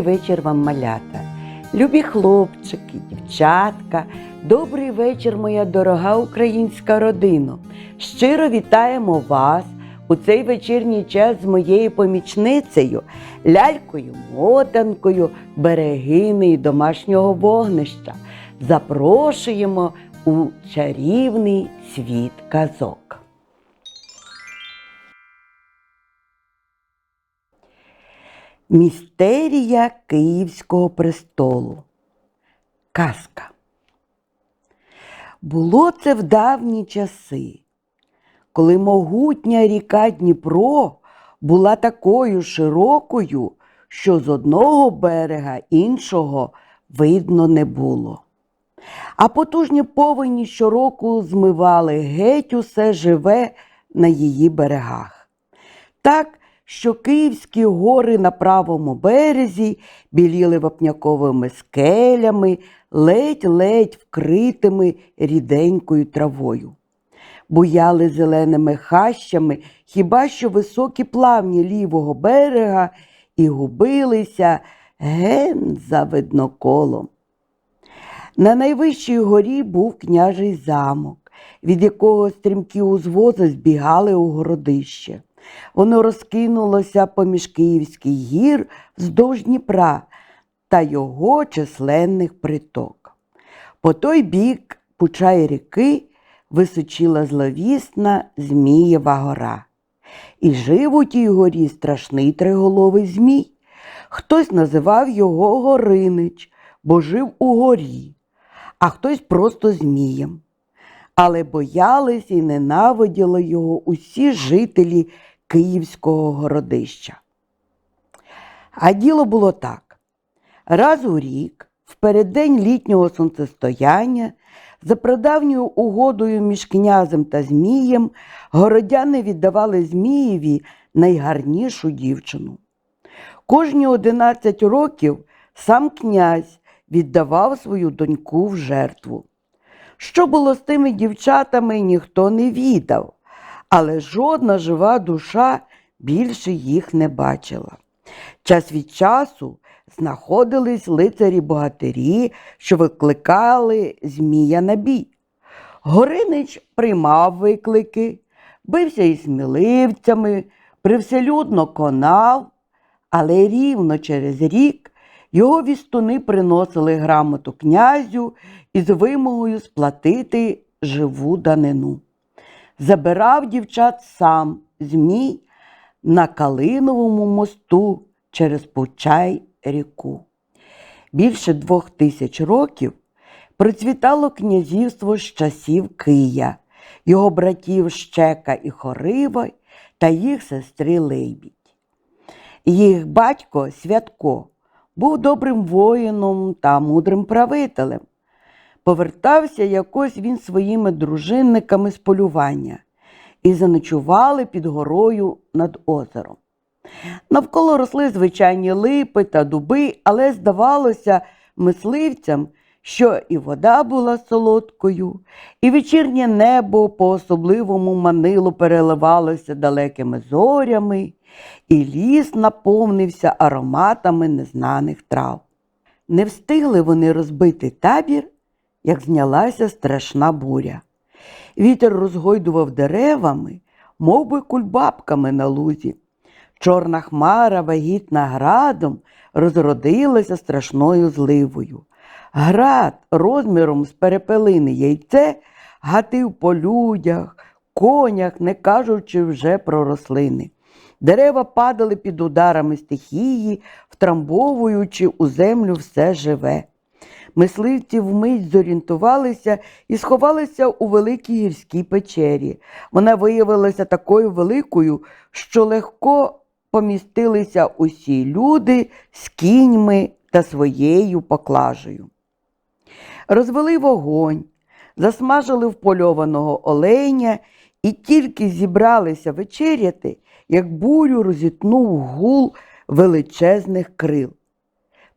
Добрий вечір вам, малята, любі хлопчики, дівчатка. Добрий вечір, моя дорога українська родино. Щиро вітаємо вас у цей вечірній час з моєю помічницею, лялькою, мотанкою, берегинею домашнього вогнища. Запрошуємо у чарівний світ казок. Містерія Київського престолу. Казка. Було це в давні часи, коли могутня ріка Дніпро була такою широкою, що з одного берега іншого видно не було. А потужні повені щороку змивали геть усе живе на її берегах. Так, що Київські гори на правому березі біліли вапняковими скелями, ледь-ледь вкритими ріденькою травою. Буяли зеленими хащами хіба що високі плавні лівого берега і губилися ген за видноколом. На найвищій горі був княжий замок, від якого стрімкі узвози збігали у городище. Воно розкинулося поміж Київських гір вздовж Дніпра та його численних приток. По той бік Пучай ріки височила зловісна Змієва гора. І жив у тій горі страшний триголовий змій. Хтось називав його Горинич, бо жив у горі, а хтось просто Змієм. Але боялись і ненавиділи його усі жителі Київського городища. А діло було так. Раз у рік, в переддень літнього сонцестояння, за прадавньою угодою між князем та Змієм, городяни віддавали Змієві найгарнішу дівчину. Кожні одинадцять років сам князь віддавав свою доньку в жертву. Що було з тими дівчатами, ніхто не відав, але жодна жива душа більше їх не бачила. Час від часу знаходились лицарі-богатирі, що викликали Змія на бій. Горинич приймав виклики, бився із сміливцями, привселюдно конав, але рівно через рік його вістуни приносили грамоту князю із вимогою сплатити живу данину. Забирав дівчат сам Змій на Калиновому мосту через Пучай ріку. Більше двох тисяч років процвітало князівство з часів Кия, його братів Щека і Хорива та їх сестри Лейбідь. Їх батько Святко був добрим воїном та мудрим правителем. Повертався якось він своїми дружинниками з полювання і заночували під горою над озером. Навколо росли звичайні липи та дуби, але здавалося мисливцям, що і вода була солодкою, і вечірнє небо по-особливому манило переливалося далекими зорями, і ліс наповнився ароматами незнаних трав. Не встигли вони розбити табір, як знялася страшна буря. Вітер розгойдував деревами, мов би кульбабками на лузі. Чорна хмара, вагітна градом, розродилася страшною зливою. Град розміром з перепелини яйце гатив по людях, конях, не кажучи вже про рослини. Дерева падали під ударами стихії, втрамбовуючи у землю все живе. Мисливці вмить зорієнтувалися і сховалися у великій гірській печері. Вона виявилася такою великою, що легко помістилися усі люди з кіньми та своєю поклажею. Розвели вогонь, засмажили впольованого оленя і тільки зібралися вечеряти, як бурю розітнув гул величезних крил.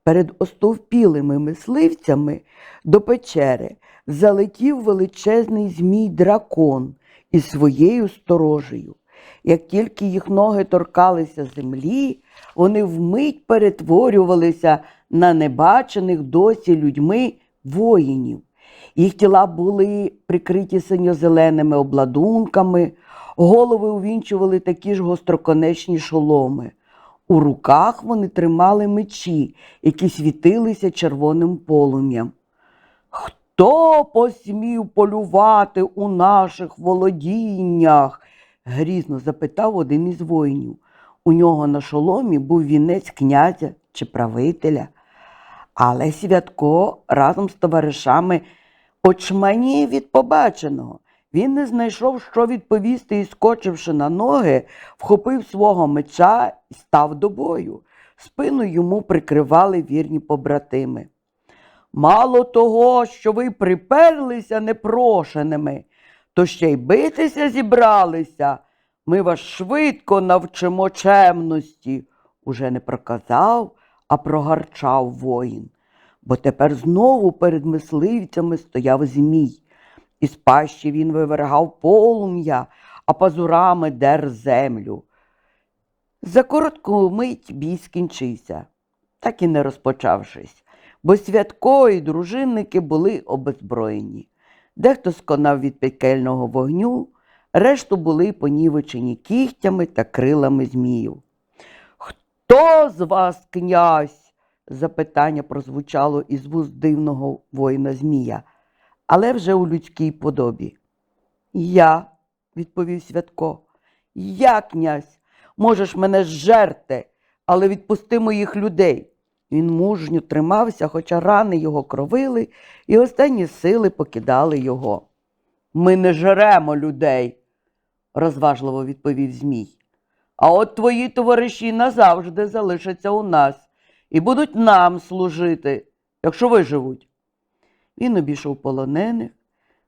Перед остовпілими мисливцями до печери залетів величезний змій дракон із своєю сторожею. Як тільки їх ноги торкалися землі, вони вмить перетворювалися на небачених досі людьми воїнів. Їх тіла були прикриті синьо-зеленими обладунками, голови увінчували такі ж гостроконечні шоломи. У руках вони тримали мечі, які світилися червоним полум'ям. Хто посмів полювати у наших володіннях? грізно запитав один із воїнів. У нього на шоломі був вінець князя чи правителя. Але Святко разом з товаришами очманів від побаченого. Він не знайшов, що відповісти, і, скочивши на ноги, вхопив свого меча і став до бою. Спину йому прикривали вірні побратими. Мало того, що ви приперлися непрошеними, то ще й битися зібралися. Ми вас швидко навчимо чемності, уже не проказав, а прогарчав воїн. Бо тепер знову перед мисливцями стояв змій. Із пащі він вивергав полум'я, а пазурами дер землю. За коротку мить бій скінчився, так і не розпочавшись, бо святко і дружинники були обезброєні. Дехто сконав від пекельного вогню, решту були понівечені кігтями та крилами зміїв. Хто з вас князь? запитання прозвучало із вуст дивного воїна Змія, але вже у людській подобі. Я, відповів Святко, я, князь, можеш мене зжерти, але відпусти моїх людей. Він мужньо тримався, хоча рани його кровили, і останні сили покидали його. Ми не жеремо людей, розважливо відповів Змій. А от твої товариші назавжди залишаться у нас і будуть нам служити, якщо виживуть. Він обійшов полонених,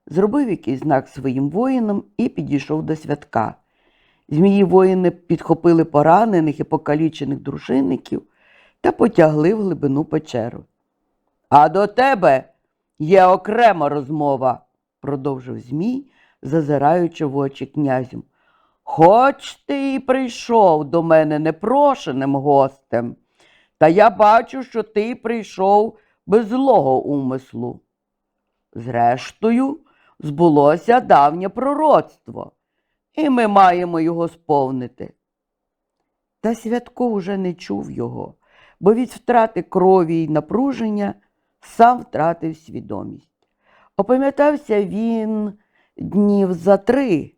зробив якийсь знак своїм воїнам і підійшов до святка. Змії воїни підхопили поранених і покалічених дружинників та потягли в глибину печеру. А до тебе є окрема розмова, продовжив Змій, зазираючи в очі князю. Хоч ти і прийшов до мене непрошеним гостем, та я бачу, що ти прийшов без злого умислу. Зрештою, збулося давнє пророцтво, і ми маємо його сповнити. Та Святко уже не чув його, бо від втрати крові й напруження сам втратив свідомість. Опам'ятався він днів за три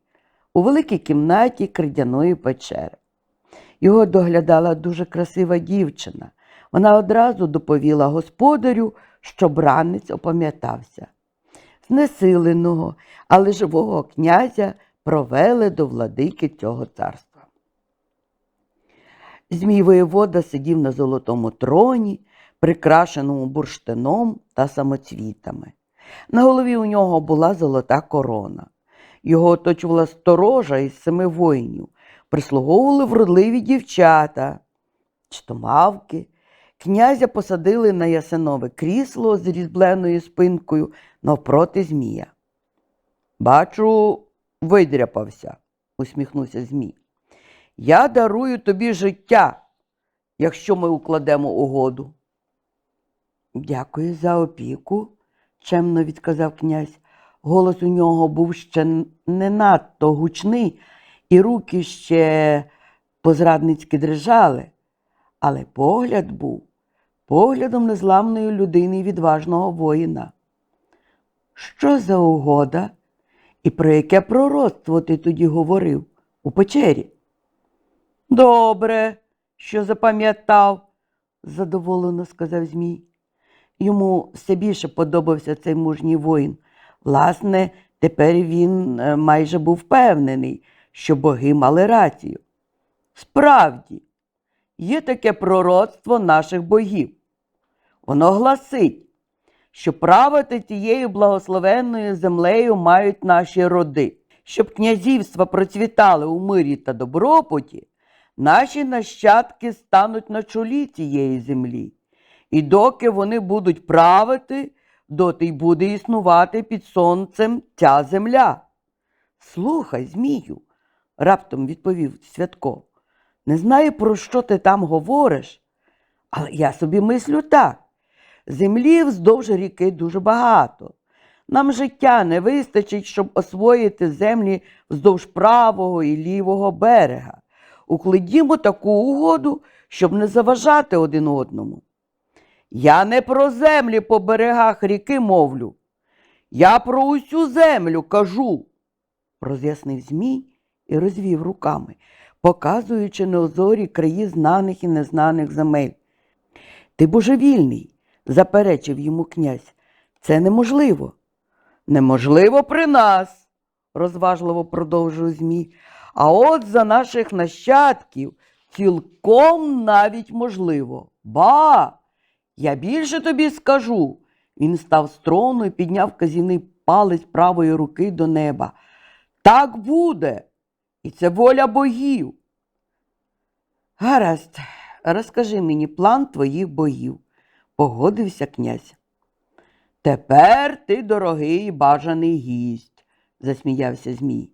у великій кімнаті кридяної печери. Його доглядала дуже красива дівчина. Вона одразу доповіла господарю, що бранець опам'ятався. Знесиленого, але живого князя провели до владики цього царства. Змій воєвода сидів на золотому троні, прикрашеному бурштином та самоцвітами. На голові у нього була золота корона. Його оточувала сторожа із семи воїнів, прислуговували вродливі дівчата, чтомавки. Князя посадили на ясенове крісло з різьбленою спинкою навпроти Змія. Бачу, видряпався, усміхнувся Змій. Я дарую тобі життя, якщо ми укладемо угоду. Дякую за опіку, чемно відказав князь. Голос у нього був ще не надто гучний, і руки ще позрадницьки дрижали, але погляд був поглядом незламної людини і відважного воїна. Що за угода і про яке пророцтво ти тоді говорив у печері? Добре, що запам'ятав, задоволено сказав Змій. Йому все більше подобався цей мужній воїн. Власне, тепер він е, майже був впевнений, що боги мали рацію. Справді, є таке пророцтво наших богів. Воно гласить, що правити тією благословенною землею мають наші роди, щоб князівства процвітали у мирі та добробуті, наші нащадки стануть на чолі цієї землі. І доки вони будуть правити, доти й буде існувати під сонцем ця земля. Слухай, Змію, раптом відповів Святко. Не знаю, про що ти там говориш, але я собі мислю так. Землі вздовж ріки дуже багато. Нам життя не вистачить, щоб освоїти землі вздовж правого і лівого берега. Укладімо таку угоду, щоб не заважати один одному. Я не про землі по берегах ріки мовлю. Я про усю землю кажу, роз'яснив Змій і розвів руками, показуючи неозорі краї знаних і незнаних земель. Ти божевільний, заперечив йому князь. Це неможливо. Неможливо при нас, розважливо продовжив Змій. А от за наших нащадків цілком навіть можливо. Ба! Я більше тобі скажу. Він став з трону і підняв казівний палець правої руки до неба. Так буде, і це воля богів. Гаразд, розкажи мені план твоїх богів, погодився князь. Тепер ти, дорогий бажаний гість, засміявся Змій.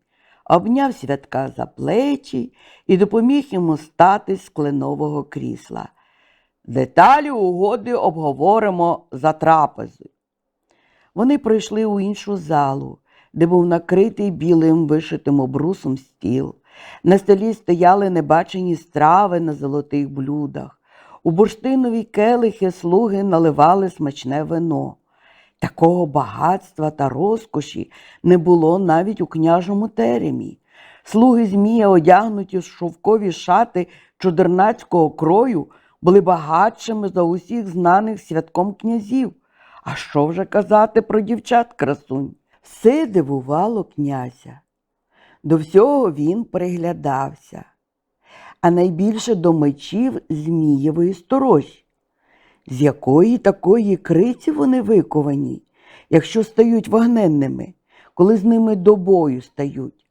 Обняв святка за плечі і допоміг йому стати з кленового крісла. Деталі угоди обговоримо за трапезою. Вони прийшли у іншу залу, де був накритий білим вишитим обрусом стіл. На столі стояли небачені страви на золотих блюдах. У бурштинові келихи слуги наливали смачне вино. Такого багатства та розкоші не було навіть у княжому теремі. Слуги Змія, одягнуті в шовкові шати чудернацького крою, були багатшими за усіх знаних святком князів. А що вже казати про дівчат красунь? Все дивувало князя. До всього він приглядався, а найбільше до мечів Змієвої сторожі. З якої такої криці вони виковані, якщо стають вогненними, коли з ними до бою стають?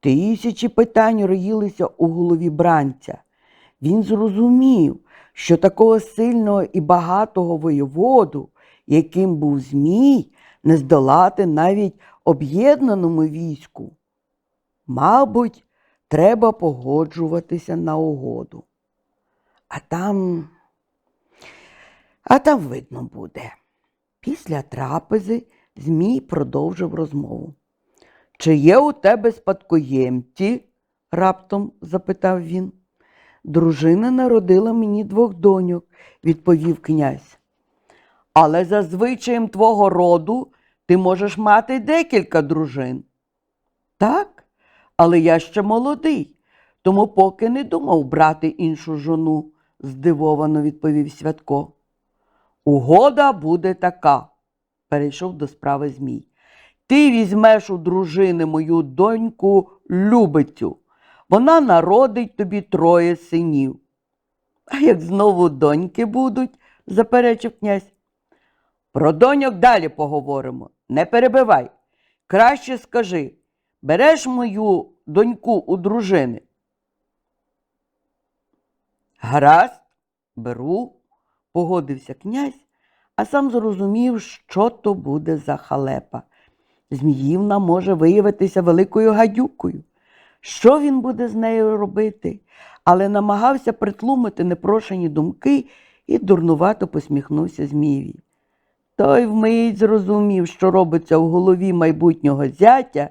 Тисячі питань роїлися у голові бранця. Він зрозумів, що такого сильного і багатого воєводу, яким був Змій, не здолати навіть об'єднаному війську. Мабуть, треба погоджуватися на угоду. А там, а там видно буде. Після трапези Змій продовжив розмову. Чи є у тебе спадкоємці? раптом запитав він. Дружина народила мені двох доньок, відповів князь. Але за звичаєм твого роду ти можеш мати декілька дружин. Так, але я ще молодий, тому поки не думав брати іншу жону, здивовано відповів Святко. Угода буде така, перейшов до справи Змій. Ти візьмеш у дружини мою доньку Любицю. Вона народить тобі троє синів. А як знову доньки будуть, заперечив князь. Про доньок далі поговоримо. Не перебивай. Краще скажи, береш мою доньку у дружини? Гаразд, беру, погодився князь, а сам зрозумів, що то буде за халепа. Зміївна може виявитися великою гадюкою. Що він буде з нею робити? Але намагався притлумити непрошені думки і дурнувато посміхнувся Змієві. Той вмить зрозумів, що робиться в голові майбутнього зятя,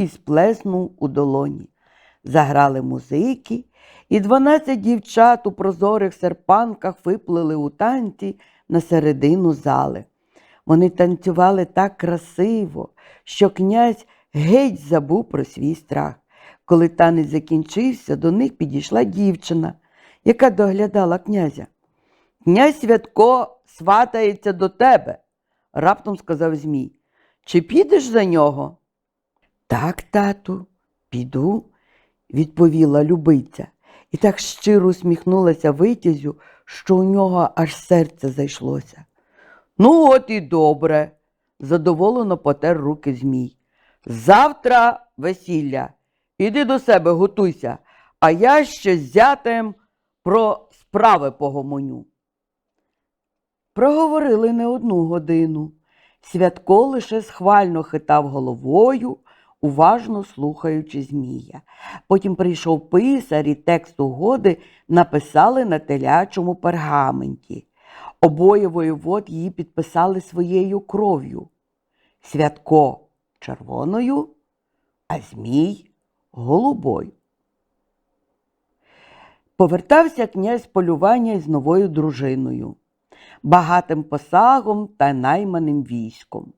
і сплеснув у долоні. Заграли музики, і дванадцять дівчат у прозорих серпанках виплили у танці на середину зали. Вони танцювали так красиво, що князь геть забув про свій страх. Коли танець закінчився, до них підійшла дівчина, яка доглядала князя. Князь Святко сватається до тебе, раптом сказав Змій. Чи підеш за нього? Так, тату, піду, відповіла любиця, і так щиро усміхнулася витязю, що у нього аж серце зайшлося. Ну, от і добре, задоволено потер руки Змій. Завтра весілля. Іди до себе, готуйся, а я ще з зятем про справи погомоню. Проговорили не одну годину. Святко лише схвально хитав головою, уважно слухаючи Змія. Потім прийшов писар і текст угоди написали на телячому пергаменті. Обоє воєвод її підписали своєю кров'ю. Святко червоною, а Змій голубою. Повертався князь полювання із новою дружиною, багатим посагом та найманим військом.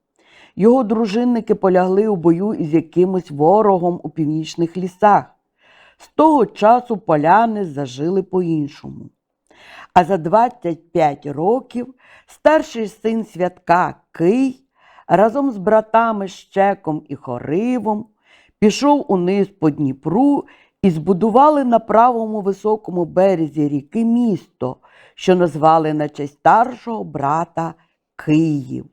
Його дружинники полягли у бою із якимось ворогом у північних лісах. З того часу поляни зажили по-іншому. А за 25 років старший син святка Кий разом з братами Щеком і Хоривом пішов униз по Дніпру і збудували на правому високому березі ріки місто, що назвали на честь старшого брата Київ.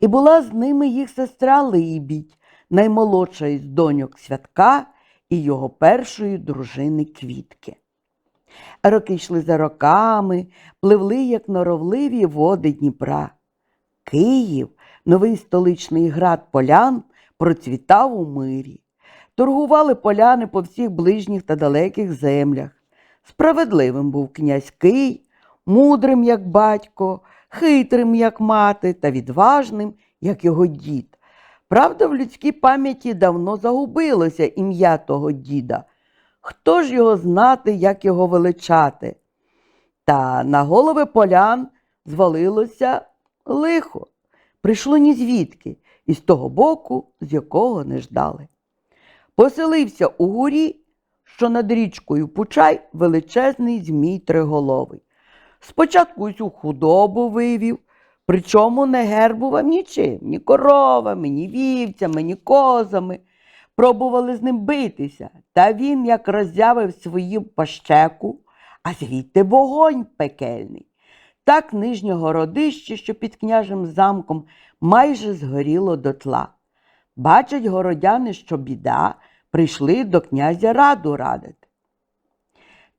І була з ними їх сестра Либідь, наймолодша із доньок святка і його першої дружини Квітки. Роки йшли за роками, пливли, як норовливі води Дніпра. Київ, новий столичний град полян, процвітав у мирі. Торгували поляни по всіх ближніх та далеких землях. Справедливим був князь Кий, мудрим, як батько, хитрим, як мати, та відважним, як його дід. Правда, в людській пам'яті давно загубилося ім'я того діда. Хто ж його знати, як його величати? Та на голови полян звалилося лихо. Прийшло ні звідки, і з того боку, з якого не ждали. Поселився у горі, що над річкою Пучай величезний змій триголовий. Спочатку усю худобу вивів, причому не гербував нічим, ні коровами, ні вівцями, ні козами. Пробували з ним битися, та він, як роззявив свою пащеку, а звідти вогонь пекельний. Так нижнє городище, що під княжим замком, майже згоріло дотла. Бачать городяни, що біда, прийшли до князя раду радити.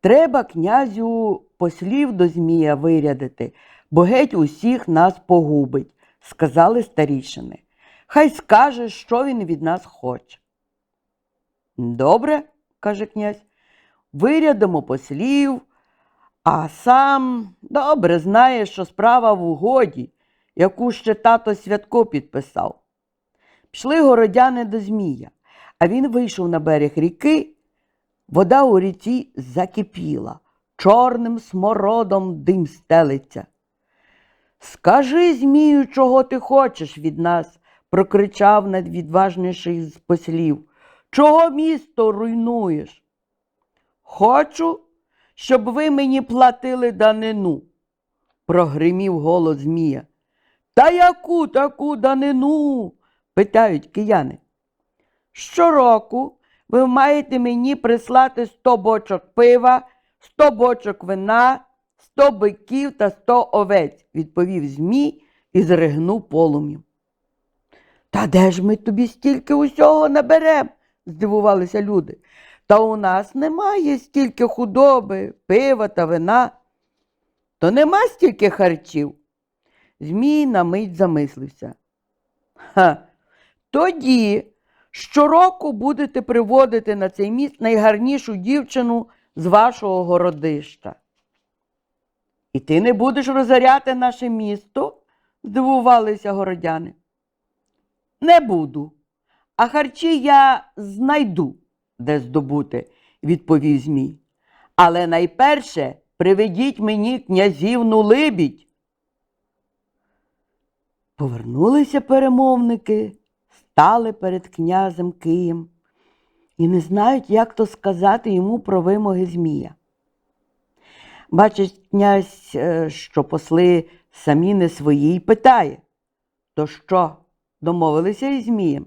Треба князю послів до Змія вирядити, бо геть усіх нас погубить, сказали старішини. Хай скаже, що він від нас хоче. Добре, каже князь, вирядимо послів, а сам добре знає, що справа в угоді, яку ще тато Святко підписав. Пішли городяни до Змія, а він вийшов на берег ріки. Вода у ріці закипіла, чорним смородом дим стелиться. Скажи, Змію, чого ти хочеш від нас, прокричав найвідважніший з послів. Чого місто руйнуєш? Хочу, щоб ви мені платили данину, прогримів голос Змія. Та яку таку данину? питають кияни. Щороку ви маєте мені прислати сто бочок пива, сто бочок вина, сто биків та сто овець, відповів Змій і зригнув полум'ям. Та де ж ми тобі стільки усього наберем? здивувалися люди. Та у нас немає стільки худоби, пива та вина. То нема стільки харчів. Змій на мить замислився. Ха, тоді щороку будете приводити на цей міст найгарнішу дівчину з вашого городища. І ти не будеш розоряти наше місто? здивувалися городяни. Не буду, а харчі я знайду, де здобути, відповів Змій. Але найперше приведіть мені князівну либідь. Повернулися перемовники, стали перед князем Києм і не знають, як то сказати йому про вимоги Змія. Бачить князь, е, що посли самі не свої, й питає, то що, домовилися із Змієм?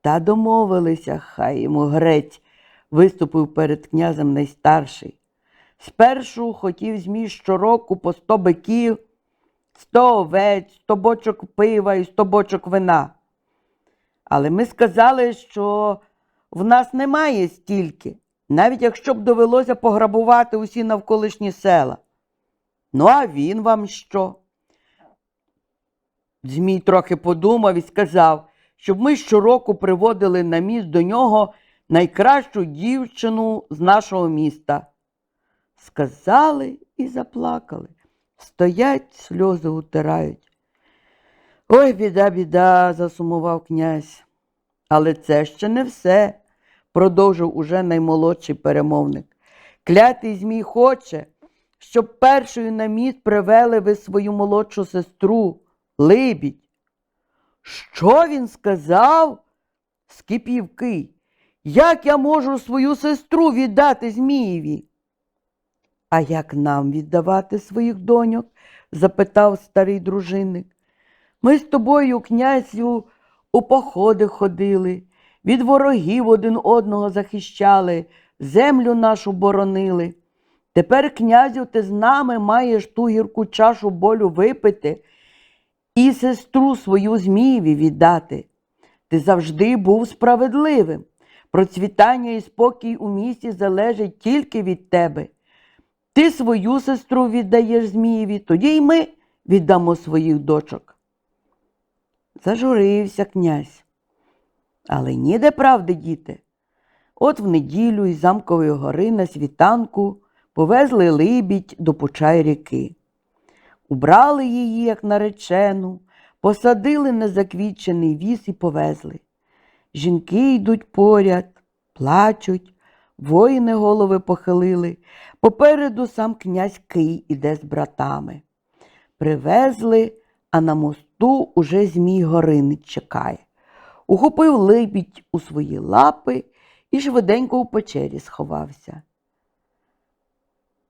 Та домовилися, хай йому грець, виступив перед князем найстарший. Спершу хотів Змій щороку по сто биків, сто овець, сто бочок пива і сто бочок вина. Але ми сказали, що в нас немає стільки, навіть якщо б довелося пограбувати усі навколишні села. Ну, а він вам що? Змій трохи подумав і сказав, щоб ми щороку приводили на міст до нього найкращу дівчину з нашого міста. Сказали і заплакали. Стоять, сльози утирають. Ой, біда, біда, засумував князь. Але це ще не все, продовжив уже наймолодший перемовник. Клятий Змій хоче, щоб першою на міст привели ви свою молодшу сестру, Либідь. Що він сказав? скипів Кий. Як я можу свою сестру віддати Змієві? А як нам віддавати своїх доньок? запитав старий дружинник. Ми з тобою, князю, у походи ходили, від ворогів один одного захищали, землю нашу боронили. Тепер, князю, ти з нами маєш ту гірку чашу болю випити і сестру свою Змієві віддати. Ти завжди був справедливим. Процвітання і спокій у місті залежить тільки від тебе. Ти свою сестру віддаєш Змієві, тоді й ми віддамо своїх дочок. Зажурився князь. Але ніде правди, діти. От в неділю із замкової гори на світанку повезли либідь до Почай ріки. Убрали її, як наречену, посадили на заквітчений віз і повезли. Жінки йдуть поряд, плачуть, воїни голови похилили. Попереду сам князь Кий іде з братами. Привезли, а на мосту уже Змій Горинич чекає. Ухопив либідь у свої лапи і швиденько у печері сховався.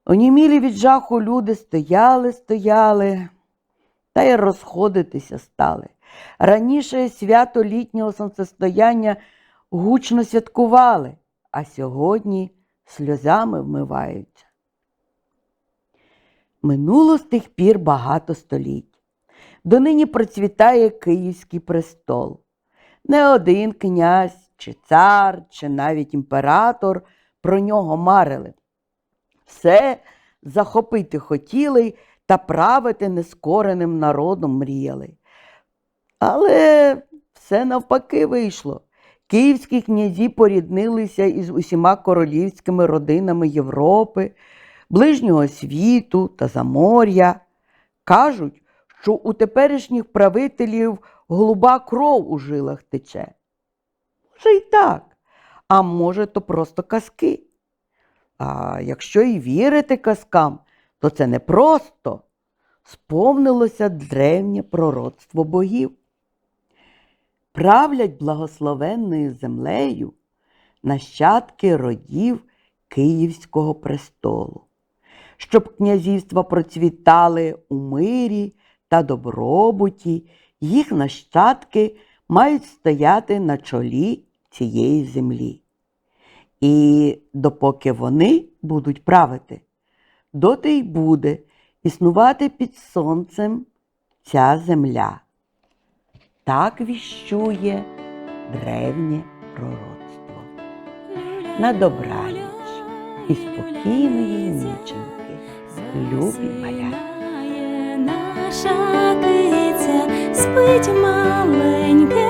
Онімілі від жаху люди стояли, стояли та й розходитися стали. Раніше свято літнього сонцестояння гучно святкували, а сьогодні сльозами вмиваються. Минуло з тих пір багато століть. Донині процвітає Київський престол. Не один князь, чи цар, чи навіть імператор про нього марили. Все захопити хотіли та правити нескореним народом мріяли. Але все навпаки вийшло. Київські князі поріднилися із усіма королівськими родинами Європи, ближнього світу та заморя. Кажуть, що у теперішніх правителів голуба кров у жилах тече. Може й так, а може, то просто казки. А якщо і вірити казкам, то це не просто сповнилося древнє пророцтво богів. Правлять благословенною землею нащадки родів Київського престолу, щоб князівства процвітали у мирі та добробуті, їх нащадки мають стояти на чолі цієї землі. І допоки вони будуть правити, доти й буде існувати під сонцем ця земля. Так віщує древнє пророцтво. На добраніч і спокійної ніченьки, любі маля. Спить маленьке